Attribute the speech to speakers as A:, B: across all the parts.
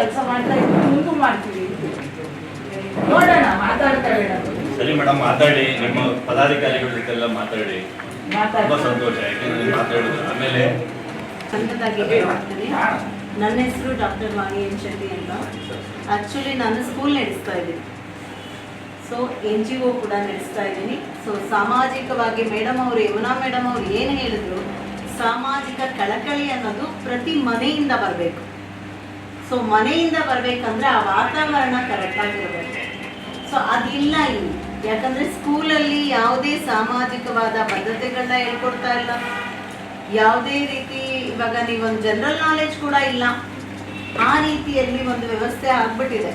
A: ಕೆಲಸ ಮಾಡ್ತಾ ಇದ್ದು ಮುಂದೂ ಮಾಡ್ತೀವಿ. ನೋಡೋಣ ಮಾತಾಡ್ತೇವೆ
B: ಸರಿ ಮೇಡಮ್ ಮಾತಾಡಿ. ನಿಮ್ಮ ಪದಾಧಿಕಾರಿಗಳ ಜೊತೆ ಎಲ್ಲ ಮಾತಾಡಿ. ತುಂಬಾ ಸಂತೋಷ. ಯಾಕೆಂದ್ರೆ ಮಾತಾಡಿದ್ರು ಆಮೇಲೆ
C: ಹೇಳ್ತೀನಿ ನನ್ನ ಹೆಸರು ಡಾಕ್ಟರ್ ವಾಣಿ ಎನ್ ಶೆಟ್ಟಿ ಅಂತ. ಆ್ಯಕ್ಚುಲಿ ನಾನು ಸ್ಕೂಲ್ ನಡೆಸ್ತಾ ಇದ್ದೀನಿ. ಸೊ ಎನ್ ಜಿ ಒ ಕೂಡ ನಡೆಸ್ತಾ ಇದ್ದೀನಿ. ಸೊ ಸಾಮಾಜಿಕವಾಗಿ ಮೇಡಮ್ ಅವರು ಯಮುನಾ ಮೇಡಮ್ ಅವರು ಏನು ಹೇಳಿದ್ರು ಸಾಮಾಜಿಕ ಕಳಕಳಿ ಅನ್ನೋದು ಪ್ರತಿ ಮನೆಯಿಂದ ಬರಬೇಕು. ಸೊ ಮನೆಯಿಂದ ಬರಬೇಕಂದ್ರೆ ಆ ವಾತಾವರಣ ಕರೆಕ್ಟಾಗಿರಬೇಕು ಸೊ ಅದಿಲ್ಲ ಇಲ್ಲಿ. ಯಾಕಂದರೆ ಸ್ಕೂಲಲ್ಲಿ ಯಾವುದೇ ಸಾಮಾಜಿಕವಾದ ಬದ್ಧತೆಗಳನ್ನ ಹೇಳ್ಕೊಡ್ತಾ ಇಲ್ಲ. ಯಾವುದೇ ರೀತಿ ಇವಾಗ ನೀವೊಂದು ಜನರಲ್ ನಾಲೆಜ್ ಕೂಡ ಇಲ್ಲ. ಆ ರೀತಿಯಲ್ಲಿ ಒಂದು ವ್ಯವಸ್ಥೆ ಆಗ್ಬಿಟ್ಟಿದೆ.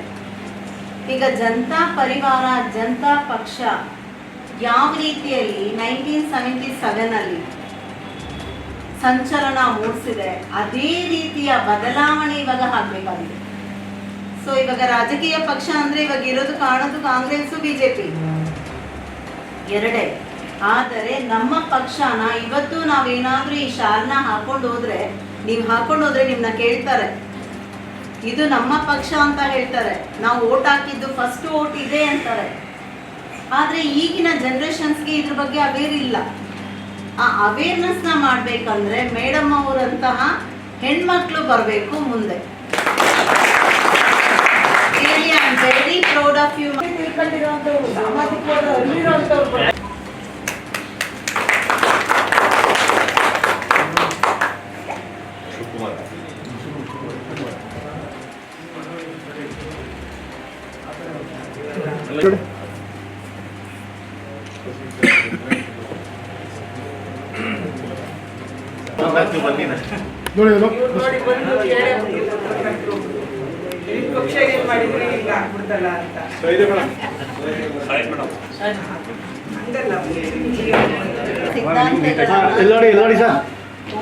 C: ಈಗ ಜನತಾ ಪರಿವಾರ, ಜನತಾ ಪಕ್ಷ ಯಾವ ರೀತಿಯಲ್ಲಿ ನೈನ್ಟೀನ್ ಸೆವೆಂಟಿ ಸೆವೆನಲ್ಲಿ ಸಂಚಲನ ಮೂಡಿಸಿದೆ. ಅದೇ ರೀತಿಯ ಬದಲಾವಣೆ ಇವಾಗ ಆಗ್ಬೇಕಾಗಿದೆ. ಸೊ ಇವಾಗ ರಾಜಕೀಯ ಪಕ್ಷ ಅಂದ್ರೆ ಇವಾಗ ಇರೋದು ಕಾಣೋದು ಕಾಂಗ್ರೆಸ್ ಬಿಜೆಪಿ. ಎರಡೇ. ಆದರೆ ನಮ್ಮ ಪಕ್ಷನ ಇವತ್ತು ನಾವೇನಾದ್ರೂ ಈ ಶಾಲ್ನ ಹಾಕೊಂಡು ಹೋದ್ರೆ, ನೀವು ಹಾಕೊಂಡು ಹೋದ್ರೆ ನಿಮ್ನ ಕೇಳ್ತಾರೆ. ಇದು ನಮ್ಮ ಪಕ್ಷ ಅಂತ ಹೇಳ್ತಾರೆ. ನಾವು ಓಟ್ ಹಾಕಿದ್ದು ಫಸ್ಟ್ ಓಟ್ ಇದೆ ಅಂತಾರೆ. ಆದ್ರೆ ಈಗಿನ ಜನರೇಷನ್ಸ್ಗೆ ಇದ್ರ ಬಗ್ಗೆ ಅವೇರಿಲ್ಲ. ಆ ಅವೇರ್ನೆಸ್ನ ಮಾಡ್ಬೇಕಂದ್ರೆ ಮೇಡಮ್ ಅವರಂತಹ ಹೆಣ್ಮಕ್ಳು ಬರಬೇಕು ಮುಂದೆ. ವೆರಿ ಪ್ರೌಡ್ ಆಫ್ ಯು
A: ತಿಳ್ಕೊಂಡಿರುವಂಥವ್ರು ಸಾಮಾಜಿಕವಾದ ಅಲ್ಲಿರುವಂಥವ್ರು ಕೂಡ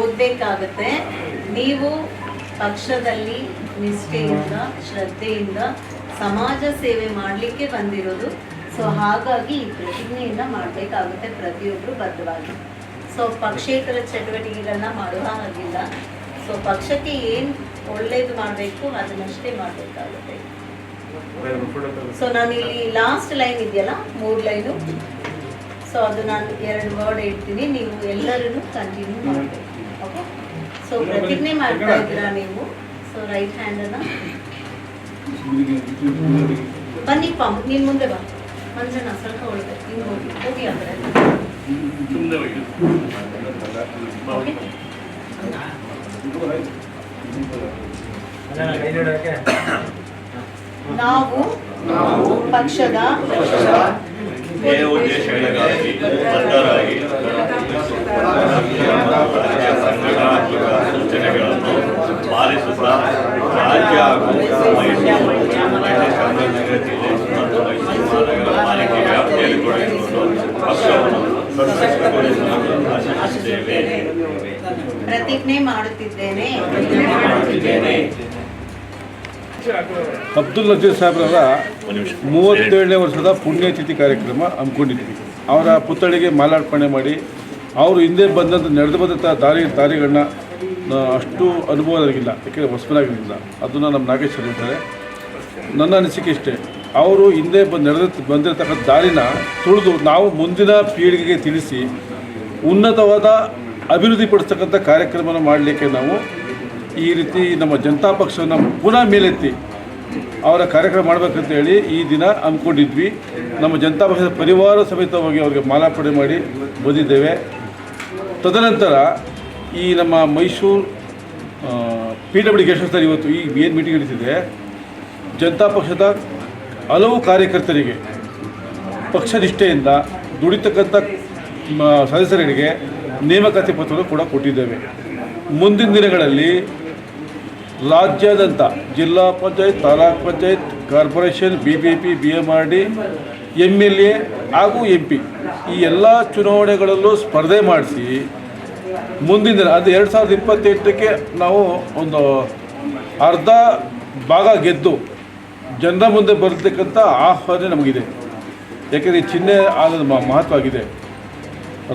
C: ಓದಬೇಕಾಗತ್ತೆ. ನೀವು ಪಕ್ಷದಲ್ಲಿ ನಿಷ್ಠೆಯಿಂದ ಶ್ರದ್ಧೆಯಿಂದ ಸಮಾಜ ಸೇವೆ ಮಾಡಲಿಕ್ಕೆ ಬಂದಿರೋದು. ಸೊ ಹಾಗಾಗಿ ಈ ಪ್ರತಿಜ್ಞೆಯನ್ನ ಮಾಡಬೇಕಾಗುತ್ತೆ ಪ್ರತಿಯೊಬ್ಬರು ಬದ್ಧವಾಗಿ ಸೊ ಪಕ್ಷೇತರ ಚಟುವಟಿಕೆಗಳನ್ನ ಮಾಡುವ ಹಾಗಿಲ್ಲ. ಸೊ ಪಕ್ಷಕ್ಕೆ ಏನು ಒಳ್ಳೇದು ಮಾಡಬೇಕು ಅದನ್ನಷ್ಟೇ ಮಾಡಬೇಕಾಗುತ್ತೆ. ಸೊ ಇಲ್ಲಿ ಲಾಸ್ಟ್ ಲೈನ್ ಇದೆಯಲ್ಲ, ಮೂರು ಲೈನು ಸೊ ಅದು ನಾನು ಎರಡು ವರ್ಡ್ ಹೇಳ್ತೀನಿ, ನೀವು ಎಲ್ಲರೂ ಕಂಟಿನ್ಯೂ ಮಾಡಬೇಕು. ಸೊ ಪ್ರತಿಜ್ಞೆ ಮಾಡ್ತಾ ಇದ್ದೀರಾ ನೀವು? ಸೊ ರೈಟ್ ಹ್ಯಾಂಡನ್ನು ಬನ್ನಿ ಪಂಪ್, ನೀನು ಮುಂದೆ ಬಾ. ಮಂಜಣ್ಣ ಸ್ವಲ್ಪ ಒಳ್ಳೆ ನೀನು ಹೋಗಿ ಹೋಗಿ ಕಡೆ.
B: ಸುಮ್ಮನೆ
C: ನಾವು ಪಕ್ಷದ
B: ಬದ್ಧರಾಗಿ ರಾಷ್ಟ್ರೀಯ ಸಂಘಟನಾತ್ಮಕ ಸೂಚನೆಗಳನ್ನು ಪಾಲಿಸುತ್ತಾ ರಾಜ್ಯ ಹಾಗೂ ಮೈಸೂರು ಮಹಿಳಾ ಚಾಮರಾಜನಗರ ಜಿಲ್ಲೆ ಮತ್ತು ಮೈಸೂರು ಮಹಾನಗರ ಪಾಲಿಕೆ ವ್ಯಾಪ್ತಿಯಲ್ಲಿ ತೊಡಗಿಸಿಕೊಂಡು ಪಕ್ಷವನ್ನು ಸಶಕ್ತಗೊಳಿಸಲು ಆಶಿಸುತ್ತೇವೆ
C: ಪ್ರತಿಜ್ಞೆ ಮಾಡುತ್ತಿದ್ದೇನೆ.
B: ಮಾಡುತ್ತಿದ್ದೇನೆ.
D: ಅಬ್ದುಲ್ ನಜೀರ್ ಸಾಹೇಬ್ರವರ ಮೂವತ್ತೇಳನೇ ವರ್ಷದ ಪುಣ್ಯತಿಥಿ ಕಾರ್ಯಕ್ರಮ ಹಮ್ಮಿಕೊಂಡಿದ್ವಿ ಅವರ ಪುತ್ಥಳಿಗೆ ಮಾಲಾರ್ಪಣೆ ಮಾಡಿ ಅವರು ಹಿಂದೆ ಬಂದಂಥ ನಡೆದು ಬಂದಂಥ ದಾರಿ ದಾರಿಗಳನ್ನ ಅಷ್ಟು ಅನುಭವ ನನಗಿಲ್ಲ. ಯಾಕೆಂದರೆ ಹೊಸಬನಾಗಿರಲಿಲ್ಲ ಅದನ್ನು ನಮ್ಮ ನಾಗೇಶ್ ಹೇಳಿದ್ದಾರೆ ನನ್ನ ಅನಿಸಿಕೆ ಇಷ್ಟೇ. ಅವರು ಹಿಂದೆ ಬಂದು ನಡೆದ ಬಂದಿರತಕ್ಕಂಥ ದಾರಿನ ತುಳಿದು ನಾವು ಮುಂದಿನ ಪೀಳಿಗೆಗೆ ತಿಳಿಸಿ ಉನ್ನತವಾದ ಅಭಿವೃದ್ಧಿ ಕಾರ್ಯಕ್ರಮವನ್ನು ಮಾಡಲಿಕ್ಕೆ ನಾವು ಈ ರೀತಿ ನಮ್ಮ ಜನತಾ ಪಕ್ಷವನ್ನು ಪುನಃ ಮೇಲೆತ್ತಿ ಅವರ ಕಾರ್ಯಕ್ರಮ ಮಾಡಬೇಕಂತ ಹೇಳಿ ಈ ದಿನ ಅಂದ್ಕೊಂಡಿದ್ವಿ. ನಮ್ಮ ಜನತಾ ಪಕ್ಷದ ಪರಿವಾರ ಸಮೇತವಾಗಿ ಅವರಿಗೆ ಮಾಲಾರ್ಪಣೆ ಮಾಡಿ ಬಂದಿದ್ದೇವೆ. ತದನಂತರ ಈ ನಮ್ಮ ಮೈಸೂರು ಪಿ ಡಬ್ಲ್ಯೂ ಗೇಶ್ವರ್ ಇವತ್ತು ಈ ಏನು ಮೀಟಿಂಗ್ ನಡೀತಿದೆ, ಜನತಾ ಪಕ್ಷದ ಹಲವು ಕಾರ್ಯಕರ್ತರಿಗೆ ಪಕ್ಷ ನಿಷ್ಠೆಯಿಂದ ದುಡಿತಕ್ಕಂಥ ಸದಸ್ಯರಿಗೆ ನೇಮಕಾತಿ ಪತ್ರವನ್ನು ಕೂಡ ಕೊಟ್ಟಿದ್ದೇವೆ. ಮುಂದಿನ ದಿನಗಳಲ್ಲಿ ರಾಜ್ಯಾದ್ಯಂತ ಜಿಲ್ಲಾ panchayat taluk panchayat, corporation B B P B M R D M L A ಹಾಗೂ ಎಂ ಪಿ ಈ ಎಲ್ಲ ಚುನಾವಣೆಗಳಲ್ಲೂ ಸ್ಪರ್ಧೆ ಮಾಡಿಸಿ ಮುಂದಿನ ದಿನ ಅದು ಎರಡು ಸಾವಿರದ ಇಪ್ಪತ್ತೆಂಟಕ್ಕೆ ನಾವು ಒಂದು ಅರ್ಧ ಭಾಗ ಗೆದ್ದು ಜನರ ಮುಂದೆ ಬರತಕ್ಕಂಥ ಆಹ್ವಾನ ನಮಗಿದೆ. ಯಾಕೆಂದರೆ ಈ ಚಿಹ್ನೆ ಆದ ಮಹತ್ವ ಆಗಿದೆ.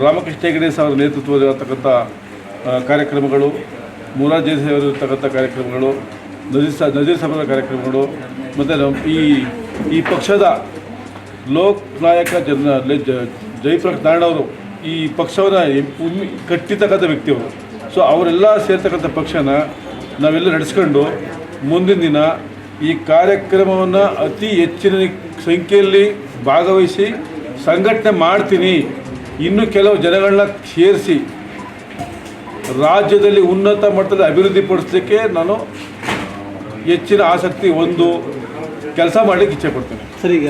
D: ರಾಮಕೃಷ್ಣ ಹೆಗಡೆ ಅವರ ನೇತೃತ್ವದಲ್ಲಿರತಕ್ಕಂಥ ಕಾರ್ಯಕ್ರಮಗಳು ಮುರಾರ್ಜಿ ಅವರು ಇರ್ತಕ್ಕಂಥ ಕಾರ್ಯಕ್ರಮಗಳು ನಜೀರ್ ಸಾ ನಜೀರ್ ಸಾಹೇಬರ ಕಾರ್ಯಕ್ರಮಗಳು, ಮತ್ತು ಈ ಈ ಪಕ್ಷದ ಲೋಕ್ ನಾಯಕ ಜನ ಜಯಪ್ರಕಾಶ್ ನಾರಾಯಣ ಅವರು ಈ ಪಕ್ಷವನ್ನು ಉಮ್ಮಿ ವ್ಯಕ್ತಿ ವ್ಯಕ್ತಿಯವರು ಸೊ ಅವರೆಲ್ಲ ಸೇರ್ತಕ್ಕಂಥ ಪಕ್ಷನ ನಾವೆಲ್ಲ ನಡೆಸ್ಕೊಂಡು ಮುಂದಿನ ದಿನ ಈ ಕಾರ್ಯಕ್ರಮವನ್ನು ಅತಿ ಹೆಚ್ಚಿನ ಸಂಖ್ಯೆಯಲ್ಲಿ ಭಾಗವಹಿಸಿ ಸಂಘಟನೆ ಮಾಡ್ತೀನಿ. ಇನ್ನು ಕೆಲವು ಜನಗಳನ್ನ ಸೇರಿಸಿ ರಾಜ್ಯದಲ್ಲಿ ಉನ್ನತ ಮಟ್ಟದಲ್ಲಿ ಅಭಿವೃದ್ಧಿ ಪಡಿಸಲಿಕ್ಕೆ ನಾನು ಹೆಚ್ಚಿನ ಆಸಕ್ತಿ ಒಂದು ಕೆಲಸ ಮಾಡಲಿಕ್ಕೆ ಇಚ್ಛೆ ಪಡ್ತೇನೆ.
E: ಸರಿ, ಈಗ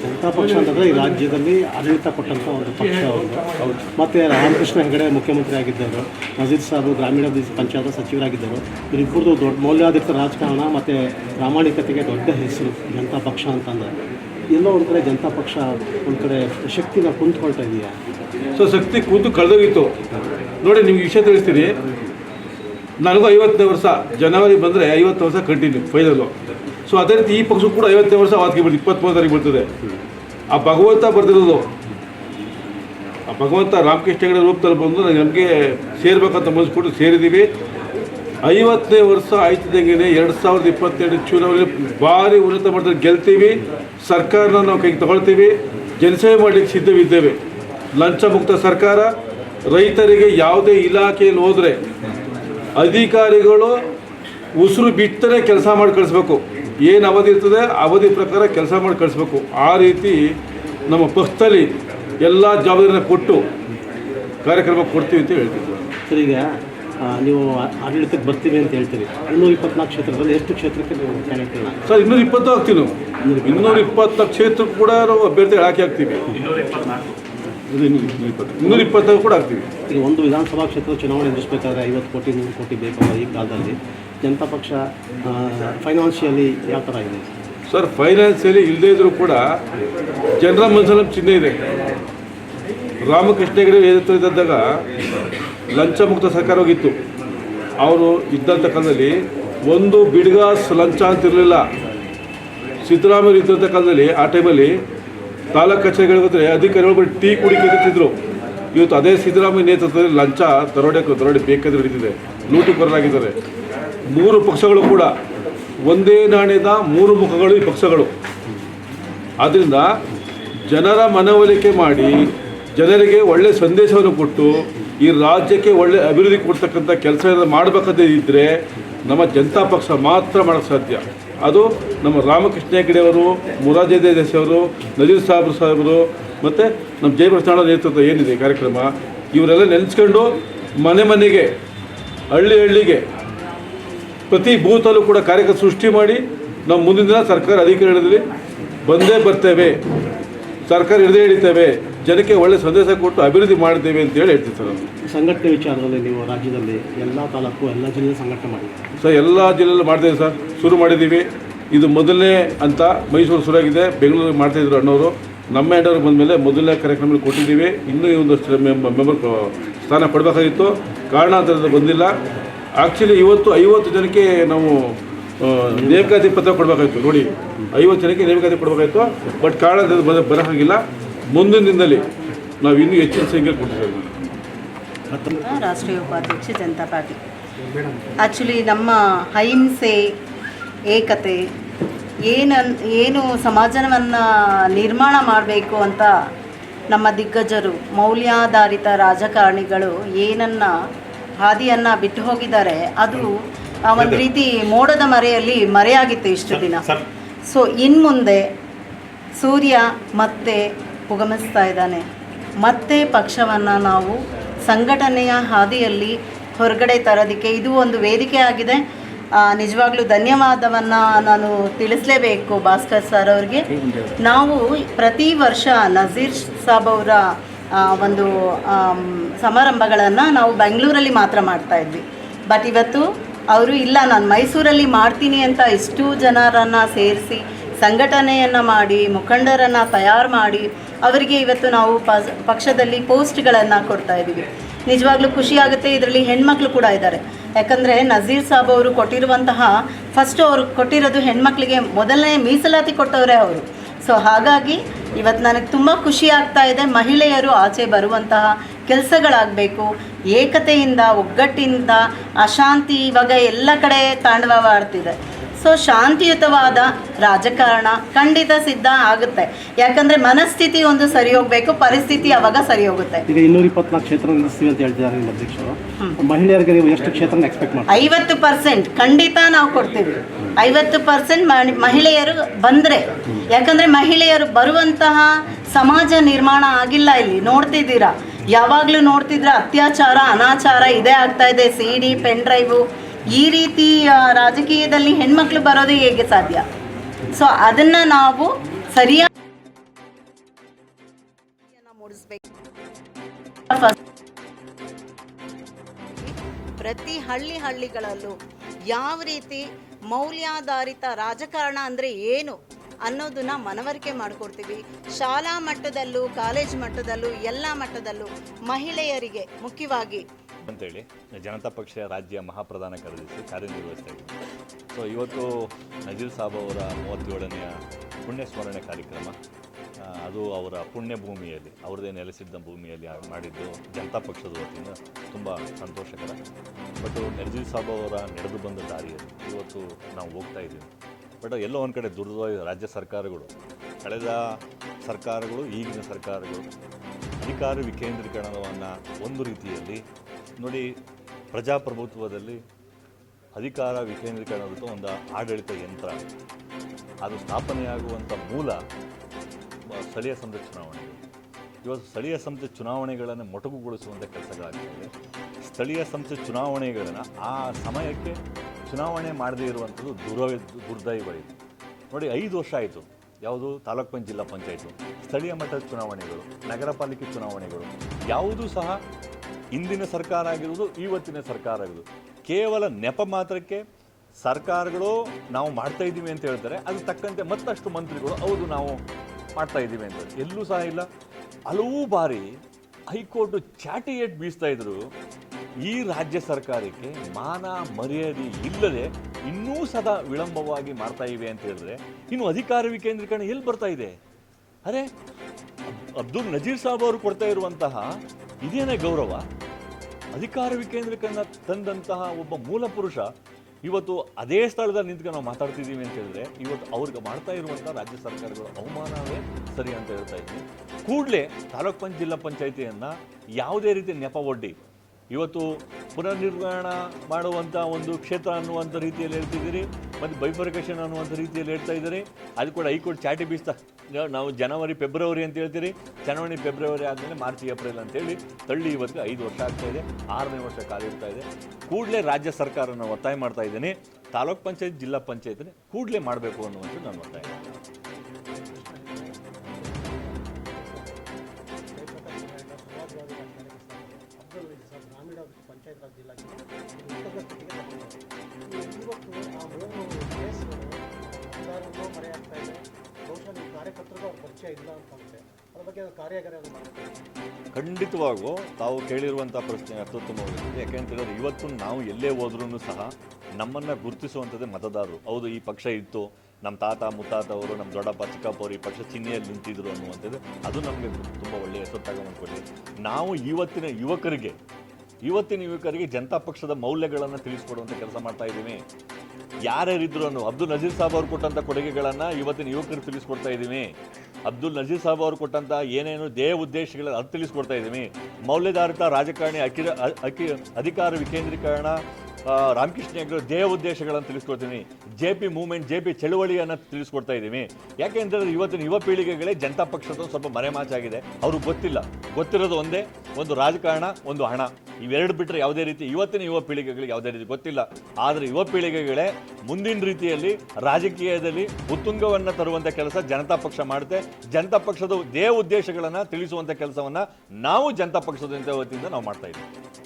E: ಜನತಾ ಪಕ್ಷ ಅಂತಂದರೆ ಈ ರಾಜ್ಯದಲ್ಲಿ ಆಡಳಿತ ಕೊಟ್ಟಂಥ ಒಂದು ಪಕ್ಷ ಅವರು ಮತ್ತು ರಾಮಕೃಷ್ಣ ಹೆಗಡೆ ಮುಖ್ಯಮಂತ್ರಿ ಆಗಿದ್ದರು. ನಜೀರ್ ಸಾಬು ಗ್ರಾಮೀಣ ಪಂಚಾಯತ್ ಸಚಿವರಾಗಿದ್ದರು. ಇವರಿಬ್ಬರದು ದೊಡ್ಡ ಮೌಲ್ಯಾಧಾರಿತ ರಾಜಕಾರಣ ಮತ್ತು ಪ್ರಾಮಾಣಿಕತೆಗೆ ದೊಡ್ಡ ಹೆಸರು ಜನತಾ ಪಕ್ಷ ಅಂತಂದ್ರೆ. ಎಲ್ಲೋ ಒಂದು ಕಡೆ ಜನತಾ ಪಕ್ಷ ಒಂದು ಕಡೆ ಶಕ್ತಿನ ಕುಂತ್ಕೊಳ್ತಾ ಇದೆಯಾ?
D: ಸೊ ಶಕ್ತಿ ಕೂತು ಕಳೆದೋಗಿತ್ತು. ನೋಡಿ, ನಿಮ್ಗೆ ವಿಷಯ ತಿಳಿಸ್ತೀನಿ. ನನಗೂ ಐವತ್ತನೇ ವರ್ಷ ಜನವರಿ ಬಂದರೆ ಐವತ್ತು ವರ್ಷ ಕಂಟಿನ್ಯೂ ಫೈನಲ್ಲು ಸೊ ಅದೇ ರೀತಿ ಈ ಪಕ್ಷಕ್ಕೂ ಕೂಡ ಐವತ್ತನೇ ವರ್ಷ ಅವತ್ತಿಗೆ ಬರ್ತದೆ ಇಪ್ಪತ್ತ್ಮೂರು ತಾರೀಕು ಬರ್ತದೆ. ಆ ಭಗವಂತ ಬರೆದಿರೋದು. ಆ ಭಗವಂತ ರಾಮಕೃಷ್ಣ ರೂಪದಲ್ಲಿ ಬಂದು ನಮಗೆ ಸೇರ್ಬೇಕಂತ ಕೊಟ್ಟು ಸೇರಿದ್ದೀವಿ. ಐವತ್ತನೇ ವರ್ಷ ಆಯ್ತಿದ್ದಂಗೆ ಎರಡು ಸಾವಿರದ ಇಪ್ಪತ್ತೆರಡು ಚುನಾವಣೆಯಲ್ಲಿ ಭಾರಿ ಉನ್ನತ ಮಟ್ಟದಲ್ಲಿ ಗೆಲ್ತೀವಿ. ಸರ್ಕಾರನ ನಾವು ಕೈಗೆ ತಗೊಳ್ತೀವಿ. ಜನಸೇವೆ ಮಾಡಲಿಕ್ಕೆ ಸಿದ್ಧವಿದ್ದೇವೆ. ಲಂಚ ಮುಕ್ತ ಸರ್ಕಾರ, ರೈತರಿಗೆ ಯಾವುದೇ ಇಲಾಖೆಯಲ್ಲಿ ಹೋದರೆ ಅಧಿಕಾರಿಗಳು ಉಸಿರು ಬಿಟ್ಟರೆ ಕೆಲಸ ಮಾಡಿ ಕಳಿಸ್ಬೇಕು. ಏನು ಅವಧಿ ಇರ್ತದೆ, ಅವಧಿ ಪ್ರಕಾರ ಕೆಲಸ ಮಾಡಿ ಕಳಿಸ್ಬೇಕು. ಆ ರೀತಿ ನಮ್ಮ ಪಕ್ಷದಲ್ಲಿ ಎಲ್ಲ ಜವಾಬ್ದಾರಿನ ಕೊಟ್ಟು ಕಾರ್ಯಕ್ರಮ ಕೊಡ್ತೀವಿ ಅಂತ ಹೇಳ್ತೀವಿ
E: ಸರ್ ನೀವು ಆಡಳಿತಕ್ಕೆ ಬರ್ತೀವಿ ಅಂತ ಹೇಳ್ತೀರಿ. ಇನ್ನೂರ ಇಪ್ಪತ್ನಾಲ್ಕು ಕ್ಷೇತ್ರದಲ್ಲಿ ಎಷ್ಟು ಕ್ಷೇತ್ರಕ್ಕೆ ನೀವು ಕ್ಯಾಂಡಿಡೇಟ್ಗಳನ್ನ
D: ಸರ್ ಇನ್ನೂರ ಇಪ್ಪತ್ತು ಆಗ್ತೀವಿ ನಾವು. ಇನ್ನೂರ ಇಪ್ಪತ್ತು ಕ್ಷೇತ್ರಕ್ಕೆ ಕೂಡ ನಾವು ಅಭ್ಯರ್ಥಿ ಹಾಕಿ ಹಾಕ್ತೀವಿ ಇನ್ನೂರ ಇಪ್ಪತ್ತು. ಕೂಡ ಹಾಕ್ತೀವಿ
E: ಈಗ ಒಂದು ವಿಧಾನಸಭಾ ಕ್ಷೇತ್ರ ಚುನಾವಣೆ ಎದುರಿಸಬೇಕಾದ್ರೆ ಐವತ್ತು ಕೋಟಿ ನೂರು ಕೋಟಿ ಬೇಕಲ್ಲ ಈ ಕಾಲದಲ್ಲಿ ಜನತಾ ಪಕ್ಷ ಫೈನಾನ್ಷಿಯಲಿ ಯಾವ ಥರ ಇದೆ?
D: ಸರ್ ಫೈನಾನ್ಸಿಯಲಿ ಇಲ್ಲದೇ ಇದ್ರೂ ಕೂಡ ಜನರ ಮನಸ್ಸಲ್ಲಿ ಚಿಹ್ನೆ ಇದೆ. ರಾಮಕೃಷ್ಣ ಹೆಗಡೆ ಇದ್ದಿದ್ದಾಗ ಇದ್ದಾಗ ಲಂಚ ಮುಕ್ತ ಸರ್ಕಾರವಾಗಿತ್ತು ಅವರು ಇದ್ದಂಥ ಕಾಲದಲ್ಲಿ ಒಂದು ಬಿಡ್ಗಾಸ್ ಲಂಚ ಅಂತಿರಲಿಲ್ಲ. ಸಿದ್ದರಾಮಯ್ಯ ಇದ್ದಂಥ ಕಾಲದಲ್ಲಿ, ಆ ಟೈಮಲ್ಲಿ ತಾಲೂಕು ಕಚೇರಿಗಳಿಗೆ ಹೋದರೆ ಅಧಿಕಾರಿಗಳು ಬರೀ ಟೀ ಕುಡಿಕೆ ಇರ್ತಿದ್ರು ಇವತ್ತು ಅದೇ ಸಿದ್ದರಾಮಯ್ಯ ನೇತೃತ್ವದಲ್ಲಿ ಲಂಚ ದರೋಡೆ ದರೋಡೆ ಬೇಕಾದ್ರೆ ಹಿಡಿದಿದೆ. ಲೂಟಿಕೋರರಾಗಿದ್ದಾರೆ ಮೂರು ಪಕ್ಷಗಳು ಕೂಡ, ಒಂದೇ ನಾಣ್ಯದ ಮೂರು ಮುಖಗಳು ಈ ಪಕ್ಷಗಳು. ಆದ್ದರಿಂದ ಜನರ ಮನವೊಲಿಕೆ ಮಾಡಿ, ಜನರಿಗೆ ಒಳ್ಳೆಯ ಸಂದೇಶವನ್ನು ಕೊಟ್ಟು ಈ ರಾಜ್ಯಕ್ಕೆ ಒಳ್ಳೆ ಅಭಿವೃದ್ಧಿ ಕೊಡ್ತಕ್ಕಂಥ ಕೆಲಸ ಮಾಡಬೇಕಂತ ಇದ್ದರೆ ನಮ್ಮ ಜನತಾ ಪಕ್ಷ ಮಾತ್ರ ಮಾಡೋಕ್ಕೆ ಸಾಧ್ಯ. ಅದು ನಮ್ಮ ರಾಮಕೃಷ್ಣ ಹೆಗಡೆ ಅವರು ಮುರಾಜೆ ದೇಸಾಯಿ ಅವರು, ನಜೀರ್ ಸಾಬ್ರ ಸಾಹೇಬರು ಮತ್ತು ನಮ್ಮ ಜಯಪ್ರಸಾಣ ನೇತೃತ್ವ ಏನಿದೆ ಕಾರ್ಯಕ್ರಮ, ಇವರೆಲ್ಲ ನೆನೆಸ್ಕೊಂಡು ಮನೆ ಮನೆಗೆ, ಹಳ್ಳಿ ಹಳ್ಳಿಗೆ, ಪ್ರತಿ ಬೂತಲ್ಲೂ ಕೂಡ ಕಾರ್ಯಕ್ರಮ ಸೃಷ್ಟಿ ಮಾಡಿ ನಾವು ಮುಂದಿನ ದಿನ ಸರ್ಕಾರ ಅಧಿಕಾರದಲ್ಲಿ ಬಂದೇ ಬರ್ತೇವೆ. ಸರ್ಕಾರ ಹಿಡಿದೇ ಹಿಡಿತೇವೆ. ಜನಕ್ಕೆ ಒಳ್ಳೆ ಸಂದೇಶ ಕೊಟ್ಟು ಅಭಿವೃದ್ಧಿ ಮಾಡ್ತೇವೆ ಅಂತೇಳಿ ಹೇಳ್ತೀವಿ ಸರ್
E: ಸಂಘಟನೆ ವಿಚಾರದಲ್ಲಿ ನೀವು ರಾಜ್ಯದಲ್ಲಿ ಎಲ್ಲ ತಾಲೂಕು ಎಲ್ಲ ಜಿಲ್ಲೆ ಸಂಘಟನೆ ಮಾಡಿ
D: ಸರ್ ಎಲ್ಲ ಜಿಲ್ಲೆಯಲ್ಲೂ ಮಾಡ್ತೇವೆ ಸರ್. ಶುರು ಮಾಡಿದ್ದೀವಿ. ಇದು ಮೊದಲನೇ ಅಂತ ಮೈಸೂರು ಶುರುವಾಗಿದೆ ಬೆಂಗಳೂರಿಗೆ ಮಾಡ್ತಾಯಿದ್ರು ಅಣ್ಣವರು. ನಮ್ಮ ಬಂದ ಮೇಲೆ ಮೊದಲನೇ ಕಾರ್ಯಕ್ರಮಗಳು ಕೊಟ್ಟಿದ್ದೀವಿ. ಇನ್ನೂ ಈ ಒಂದಷ್ಟು ಮೆಂಬರ್ ಸ್ಥಾನ ಕೊಡಬೇಕಾಗಿತ್ತು. ಕಾರಣಾಂತರದಿಂದ ಬಂದಿಲ್ಲ. ಆ್ಯಕ್ಚುಲಿ ಇವತ್ತು ಐವತ್ತು ಜನಕ್ಕೆ ನಾವು ನೇಮಕಾತಿ ಪತ್ರ ಕೊಡಬೇಕಾಗಿತ್ತು. ನೋಡಿ ಐವತ್ತು ಜನಕ್ಕೆ ನೇಮಕಾತಿ ಕೊಡಬೇಕಾಗಿತ್ತು. ಬಟ್ ಕಾರಣ ಬರ ಬರೋಕ್ಕಾಗಿಲ್ಲ ಮುಂದಿನ ದಿನದಲ್ಲಿ ನಾವು ಇನ್ನೂ ಹೆಚ್ಚಿನ ಸಂಖ್ಯೆ ಕೊಟ್ಟಿದ್ದೇವೆ
C: ರಾಷ್ಟ್ರೀಯ ಉಪಾಧ್ಯಕ್ಷ ಜನತಾ ಪಾರ್ಟಿ. ಆ್ಯಕ್ಚುಲಿ ನಮ್ಮ ಅಹಿಂಸೆ ಏಕತೆ ಏನನ್ ಏನು ಸಮಾಜವನ್ನು ನಿರ್ಮಾಣ ಮಾಡಬೇಕು ಅಂತ ನಮ್ಮ ದಿಗ್ಗಜರು ಮೌಲ್ಯಾಧಾರಿತ ರಾಜಕಾರಣಿಗಳು ಏನನ್ನ ಹಾದಿಯನ್ನು ಬಿಟ್ಟು ಹೋಗಿದ್ದಾರೆ ಅದು ಆ ಒಂದು ರೀತಿ ಮೋಡದ ಮರೆಯಲ್ಲಿ ಮರೆಯಾಗಿತ್ತು ಇಷ್ಟು ದಿನ. ಸೊ ಇನ್ಮುಂದೆ ಸೂರ್ಯ ಮತ್ತೆ ಉಗಮಿಸ್ತಾ ಇದ್ದಾನೆ. ಮತ್ತೆ ಪಕ್ಷವನ್ನು ನಾವು ಸಂಘಟನೆಯ ಹಾದಿಯಲ್ಲಿ ಹೊರಗಡೆ ತರೋದಕ್ಕೆ ಇದು ಒಂದು ವೇದಿಕೆ ಆಗಿದೆ. ನಿಜವಾಗ್ಲೂ ಧನ್ಯವಾದವನ್ನು ನಾನು ತಿಳಿಸಲೇಬೇಕು ಭಾಸ್ಕರ್ ಸರ್ ಅವ್ರಿಗೆ. ನಾವು ಪ್ರತಿ ವರ್ಷ ನಜೀರ್ ಸಾಬ್ ಅವರ ಒಂದು ಸಮಾರಂಭಗಳನ್ನು ನಾವು ಬೆಂಗಳೂರಲ್ಲಿ ಮಾತ್ರ ಮಾಡ್ತಾ ಇದ್ವಿ. ಬಟ್ ಇವತ್ತು ಅವರು ಇಲ್ಲ, ನಾನು ಮೈಸೂರಲ್ಲಿ ಮಾಡ್ತೀನಿ ಅಂತ ಇಷ್ಟು ಜನರನ್ನು ಸೇರಿಸಿ ಸಂಘಟನೆಯನ್ನು ಮಾಡಿ, ಮುಖಂಡರನ್ನು ತಯಾರು ಮಾಡಿ, ಅವರಿಗೆ ಇವತ್ತು ನಾವು ಪಕ್ಷದಲ್ಲಿ ಪೋಸ್ಟ್ಗಳನ್ನು ಕೊಡ್ತಾ ಇದ್ದೀವಿ ನಿಜವಾಗ್ಲೂ ಖುಷಿಯಾಗುತ್ತೆ ಇದರಲ್ಲಿ ಹೆಣ್ಮಕ್ಳು ಕೂಡ ಇದ್ದಾರೆ. ಯಾಕಂದರೆ ನಜೀರ್ ಸಾಬ್ ಅವರು ಕೊಟ್ಟಿರುವಂತಹ ಫಸ್ಟ್ ಅವರು ಕೊಟ್ಟಿರೋದು ಹೆಣ್ಮಕ್ಳಿಗೆ ಮೊದಲನೇ ಮೀಸಲಾತಿ ಕೊಟ್ಟವರೇ ಅವರು. ಸೊ ಹಾಗಾಗಿ ಇವತ್ತು ನನಗೆ ತುಂಬ ಖುಷಿ ಆಗ್ತಾ ಇದೆ, ಮಹಿಳೆಯರು ಆಚೆ ಬರುವಂತಹ ಕೆಲಸಗಳಾಗಬೇಕು. ಏಕತೆಯಿಂದ, ಒಗ್ಗಟ್ಟಿಂದ, ಅಶಾಂತಿ, ಇವಾಗ ಎಲ್ಲ ಕಡೆ ತಾಂಡವವಾಡ್ತಿದೆ ಸೊ ಶಾಂತಿಯುತವಾದ ರಾಜಕಾರಣ ಖಂಡಿತ ಸಿದ್ಧ ಆಗುತ್ತೆ. ಯಾಕಂದ್ರೆ ಮನಸ್ಥಿತಿ ಒಂದು ಸರಿ ಹೋಗ್ಬೇಕು ಪರಿಸ್ಥಿತಿ ಅವಾಗ ಸರಿ ಹೋಗುತ್ತೆ.
E: ಈಗ ಇನ್ನೂರ ಇಪ್ಪತ್ನಾಲ್ಕು ಕ್ಷೇತ್ರ ನಡೆಸ್ತೀವಿ ಅಂತ ಹೇಳ್ತಿದ್ದಾರೆ ನಿಮ್ಮ ಅಧ್ಯಕ್ಷರು. ಮಹಿಳೆಯರಿಗೆ ನೀವು ಎಷ್ಟು ಕ್ಷೇತ್ರ ಎಕ್ಸ್ಪೆಕ್ಟ್ ಮಾಡಿ
C: ಐವತ್ತು ಪರ್ಸೆಂಟ್ ಖಂಡಿತ ನಾವು ಕೊಡ್ತೀವಿ. ಐವತ್ತು ಪರ್ಸೆಂಟ್ ಮಹಿಳೆಯರು ಬಂದ್ರೆ. ಯಾಕಂದ್ರೆ ಮಹಿಳೆಯರು ಬರುವಂತಹ ಸಮಾಜ ನಿರ್ಮಾಣ ಆಗಿಲ್ಲ ಇಲ್ಲಿ. ನೋಡ್ತಿದ್ದೀರಾ? ಯಾವಾಗಲೂ ನೋಡ್ತಿದ್ರ ಅತ್ಯಾಚಾರ ಅನಾಚಾರ ಇದೇ ಆಗ್ತಾ ಇದೆ. ಸಿ ಡಿ ಪೆನ್ ಡ್ರೈವು ಈ ರೀತಿ ರಾಜಕೀಯದಲ್ಲಿ ಹೆಣ್ಮಕ್ಳು ಬರೋದು ಹೇಗೆ ಸಾಧ್ಯ? ಸೊ ಅದನ್ನ ನಾವು ಸರಿಯಾಗಿ ಮೂಡಿಸ್ಬೇಕು ಪ್ರತಿ ಹಳ್ಳಿ ಹಳ್ಳಿಗಳಲ್ಲೂ ಯಾವ ರೀತಿ ಮೌಲ್ಯಾಧಾರಿತ ರಾಜಕಾರಣ ಅಂದ್ರೆ ಏನು ಅನ್ನೋದನ್ನ ಮನವರಿಕೆ ಮಾಡಿಕೊಡ್ತೀವಿ. ಶಾಲಾ ಮಟ್ಟದಲ್ಲೂ, ಕಾಲೇಜ್ ಮಟ್ಟದಲ್ಲೂ, ಎಲ್ಲ ಮಟ್ಟದಲ್ಲೂ ಮಹಿಳೆಯರಿಗೆ ಮುಖ್ಯವಾಗಿ
B: ಅಂತೇಳಿ ಜನತಾ ಪಕ್ಷ ರಾಜ್ಯ ಮಹಾಪ್ರಧಾನ ಕಾರ್ಯದರ್ಶಿ ಕಾರ್ಯನಿರ್ವಹಿಸ್ತಾ ಇದ್ದೀನಿ ಸೊ ಇವತ್ತು ನಜೀರ್ ಸಾಬ್ ಅವರ ಮೂವತ್ತೇಳನೆಯ ಪುಣ್ಯ ಸ್ಮರಣೆ ಕಾರ್ಯಕ್ರಮ ಅದು ಅವರ ಪುಣ್ಯ ಭೂಮಿಯಲ್ಲಿ ಅವ್ರದ್ದೇ ನೆಲೆಸಿದ್ದ ಭೂಮಿಯಲ್ಲಿ ಮಾಡಿದ್ದು ಜನತಾ ಪಕ್ಷದ ವತಿಯಿಂದ ತುಂಬ ಸಂತೋಷಕರ. ಬಟ್ ನಜೀರ್ ಸಾಬ್ ಅವರ ನಡೆದು ಬಂದ ದಾರಿಯಲ್ಲಿ ಇವತ್ತು ನಾವು ಹೋಗ್ತಾ ಇದ್ದೀವಿ. ಬಟ್ ಎಲ್ಲೋ ಒಂದು ಕಡೆ ದುರ್ದೈವ ರಾಜ್ಯ ಸರ್ಕಾರಗಳು, ಕಳೆದ ಸರ್ಕಾರಗಳು, ಈಗಿನ ಸರ್ಕಾರಗಳು ಅಧಿಕಾರ ವಿಕೇಂದ್ರೀಕರಣವನ್ನು ಒಂದು ರೀತಿಯಲ್ಲಿ ನೋಡಿ, ಪ್ರಜಾಪ್ರಭುತ್ವದಲ್ಲಿ ಅಧಿಕಾರ ವಿಕೇಂದ್ರೀಕರಣದ ಒಂದು ಆಡಳಿತ ಯಂತ್ರ. ಅದು ಸ್ಥಾಪನೆಯಾಗುವಂಥ ಮೂಲ ಸ್ಥಳೀಯ ಸಂಸ್ಥೆ ಚುನಾವಣೆ ಇವತ್ತು ಸ್ಥಳೀಯ ಸಂಸ್ಥೆ ಚುನಾವಣೆಗಳನ್ನು ಮೊಟಕುಗೊಳಿಸುವಂಥ ಕೆಲಸಗಳಾಗ್ತದೆ. ಸ್ಥಳೀಯ ಸಂಸ್ಥೆ ಚುನಾವಣೆಗಳನ್ನು ಆ ಸಮಯಕ್ಕೆ ಚುನಾವಣೆ ಮಾಡದೇ ಇರುವಂಥದ್ದು ದುರ ದುರ್ದೈವ ಇದು ನೋಡಿ, ಐದು ವರ್ಷ ಆಯಿತು. ಯಾವುದು? ತಾಲೂಕು ಪಂಚಾಯತ್, ಜಿಲ್ಲಾ ಪಂಚಾಯತು. ಸ್ಥಳೀಯ ಮಟ್ಟದ ಚುನಾವಣೆಗಳು ನಗರ ಪಾಲಿಕೆ ಚುನಾವಣೆಗಳು. ಯಾವುದೂ ಸಹ ಇಂದಿನ ಸರ್ಕಾರ ಆಗಿರುವುದು ಇವತ್ತಿನ ಸರ್ಕಾರ ಆಗಿರುವುದು. ಕೇವಲ ನೆಪ ಮಾತ್ರಕ್ಕೆ ಸರ್ಕಾರಗಳು ನಾವು ಮಾಡ್ತಾ ಇದ್ದೀವಿ ಅಂತ ಹೇಳ್ತಾರೆ. ಅದು ತಕ್ಕಂತೆ ಮತ್ತಷ್ಟು ಮಂತ್ರಿಗಳು, ಹೌದು, ನಾವು ಮಾಡ್ತಾ ಇದ್ದೀವಿ ಅಂತ ಎಲ್ಲೂ ಸಹ ಇಲ್ಲ. ಹಲವು ಬಾರಿ ಹೈಕೋರ್ಟ್ ಚಾಟಿ ಏಟ್ ಬೀಸ್ತಾ ಇದ್ರು, ಈ ರಾಜ್ಯ ಸರ್ಕಾರಕ್ಕೆ ಮಾನ ಮರ್ಯಾದೆ ಇಲ್ಲದೆ ಇನ್ನೂ ಸದಾ ವಿಳಂಬವಾಗಿ ಮಾಡ್ತಾ ಇವೆ ಅಂತ ಹೇಳಿದ್ರೆ, ಇನ್ನು ಅಧಿಕಾರ ವಿಕೇಂದ್ರೀಕರಣ ಎಲ್ಲಿ ಬರ್ತಾ ಇದೆ? ಅರೆ, ಅಬ್- ಅಬ್ದುಲ್ ನಜೀರ್ ಸಾಬ್ ಅವರು ಕೊಡ್ತಾ ಇರುವಂತಹ ಇದೇನೇ ಗೌರವ? ಅಧಿಕಾರ ವಿಕೇಂದ್ರೀಕರಣ ತಂದಂತಹ ಒಬ್ಬ ಮೂಲ ಪುರುಷ ಇವತ್ತು ಅದೇ ಸ್ಥಳದಲ್ಲಿ ನಿಂತ್ಕೊಂಡು ನಾವು ಮಾತಾಡ್ತಿದ್ದೀವಿ ಅಂತ ಹೇಳಿದ್ರೆ ಇವತ್ತು ಅವ್ರಿಗೆ ಮಾಡ್ತಾ ಇರುವಂಥ ರಾಜ್ಯ ಸರ್ಕಾರಗಳ ಅವಮಾನವೇ ಸರಿ ಅಂತ ಹೇಳ್ತಾ ಇದ್ದೀನಿ. ಕೂಡಲೇ ತಾಲೂಕ್ ಪಂಚ, ಜಿಲ್ಲಾ ಪಂಚಾಯಿತಿಯನ್ನು ಯಾವುದೇ ರೀತಿ ನೆಪ ಒಡ್ಡಿ ಇವತ್ತು ಪುನರ್ನಿರ್ಮಾಣ ಮಾಡುವಂಥ ಒಂದು ಕ್ಷೇತ್ರ ಅನ್ನುವಂಥ ರೀತಿಯಲ್ಲಿ ಹೇಳ್ತಿದ್ದೀರಿ ಮತ್ತು ಬೈಫರ್ಕೇಶನ್ ಅನ್ನುವಂಥ ರೀತಿಯಲ್ಲಿ ಹೇಳ್ತಾ ಇದ್ದೀರಿ. ಅದು ಕೂಡ ಹೈಕೋರ್ಟ್ ಚಾಟಿ ಬೀಸ್ತಾ. ನಾವು ಜನವರಿ, ಫೆಬ್ರವರಿ ಅಂತ ಹೇಳ್ತೀರಿ. ಜನವರಿ ಫೆಬ್ರವರಿ ಆದಮೇಲೆ ಮಾರ್ಚ್, ಏಪ್ರಿಲ್ ಅಂತೇಳಿ ತಳ್ಳಿ ಇವತ್ತು ಐದು ವರ್ಷ ಆಗ್ತಾ ಇದೆ. ಆರನೇ ವರ್ಷ ಕಾಲಿಡ್ತಾ ಇದೆ. ಕೂಡಲೇ ರಾಜ್ಯ ಸರ್ಕಾರನ ಒತ್ತಾಯ ಮಾಡ್ತಾ ಇದ್ದೀನಿ. ತಾಲೂಕ್ ಪಂಚಾಯತ್, ಜಿಲ್ಲಾ ಪಂಚಾಯತ್ನೇ ಕೂಡಲೇ ಮಾಡಬೇಕು ಅನ್ನುವಂಥದ್ದು ನಾನು ಒತ್ತಾಯ. ಖಂಡಿತವಾಗೂ ತಾವು ಕೇಳಿರುವಂಥ ಪ್ರಶ್ನೆ ಅತ್ಯುತ್ತಮವಾಗಿದೆ ಯಾಕೆಂತೇಳಿದ್ರೆ ಇವತ್ತು ನಾವು ಎಲ್ಲೇ ಹೋದ್ರೂ ಸಹ ನಮ್ಮನ್ನು ಗುರುತಿಸುವಂಥದ್ದೇ ಮತದಾರರು. ಹೌದು, ಈ ಪಕ್ಷ ಇತ್ತು. ನಮ್ಮ ತಾತ ಮುತ್ತಾತ ಅವರು, ನಮ್ಮ ದೊಡ್ಡಪ್ಪ, ಚಿಕ್ಕಪ್ಪ ಅವರು ಈ ಪಕ್ಷ ಚಿಹ್ನೆಯಲ್ಲಿ ನಿಂತಿದ್ರು ಅನ್ನುವಂಥದ್ದು. ಅದು ನಮಗೆ ತುಂಬ ಒಳ್ಳೆಯ ಹೆಸರು ತಗೊಂಡ್ಕೊಟ್ಟಿದೆ ನಾವು ಇವತ್ತಿನ ಯುವಕರಿಗೆ ಇವತ್ತಿನ ಯುವಕರಿಗೆ ಜನತಾ ಪಕ್ಷದ ಮೌಲ್ಯಗಳನ್ನು ತಿಳಿಸ್ಕೊಡುವಂಥ ಕೆಲಸ ಮಾಡ್ತಾ ಇದ್ದೀನಿ. ಯಾರ್ಯಾರಿದ್ರು ಅಬ್ದುಲ್ ನಜೀರ್ ಸಾಬ್ ಅವರು ಕೊಟ್ಟಂಥ ಕೊಡುಗೆಗಳನ್ನು ಇವತ್ತಿನ ಯುವಕರಿಗೆ ತಿಳಿಸ್ಕೊಡ್ತಾ ಇದ್ದೀನಿ. ಅಬ್ದುಲ್ ನಜೀರ್ ಸಾಬ್ ಅವರು ಕೊಟ್ಟಂಥ ಏನೇನು ದೇಹ ಉದ್ದೇಶಗಳ ಅದು ತಿಳಿಸ್ಕೊಡ್ತಾ ಇದ್ದೀನಿ. ಮೌಲ್ಯಧಾರಿತ ರಾಜಕಾರಣಿ ಅಖಿಲ ಅ- ಅಖಿ ಅಧಿಕಾರ ವಿಕೇಂದ್ರೀಕರಣ ರಾಮಕೃಷ್ಣ ಹೆಗ್ಡೆ ದೇಹ ಉದ್ದೇಶಗಳನ್ನು ತಿಳಿಸ್ಕೊಡ್ತೀನಿ. J P movement, J P ಚಳುವಳಿಯನ್ನು ತಿಳಿಸ್ಕೊಡ್ತಾ ಯಾಕೆ ಅಂತಂದ್ರೆ ಇವತ್ತಿನ ಯುವ ಪೀಳಿಗೆಗಳೇ ಜನತಾ ಪಕ್ಷದ ಸ್ವಲ್ಪ ಮರೆಮಾಚಾಗಿದೆ. ಅವ್ರಿಗೆ ಗೊತ್ತಿಲ್ಲ. ಗೊತ್ತಿರೋದು ಒಂದೇ, ಒಂದು ರಾಜಕಾರಣ, ಒಂದು ಹಣ. ಇವೆರಡು ಬಿಟ್ಟರೆ ಯಾವುದೇ ರೀತಿ ಇವತ್ತಿನ ಯುವ ಪೀಳಿಗೆಗಳಿಗೆ ಯಾವುದೇ ರೀತಿ ಗೊತ್ತಿಲ್ಲ. ಆದರೆ ಯುವ ಪೀಳಿಗೆಗಳೇ ಮುಂದಿನ ರೀತಿಯಲ್ಲಿ ರಾಜಕೀಯದಲ್ಲಿ ಉತ್ತುಂಗವನ್ನು ತರುವಂಥ ಕೆಲಸ ಜನತಾ ಪಕ್ಷ ಮಾಡುತ್ತೆ. ಜನತಾ ಪಕ್ಷದ ದೇಹ ಉದ್ದೇಶಗಳನ್ನು ತಿಳಿಸುವಂಥ ಕೆಲಸವನ್ನು ನಾವು ಜನತಾ ಪಕ್ಷದ ವತಿಯಿಂದ ನಾವು ಮಾಡ್ತಾ ಇದ್ದೀವಿ.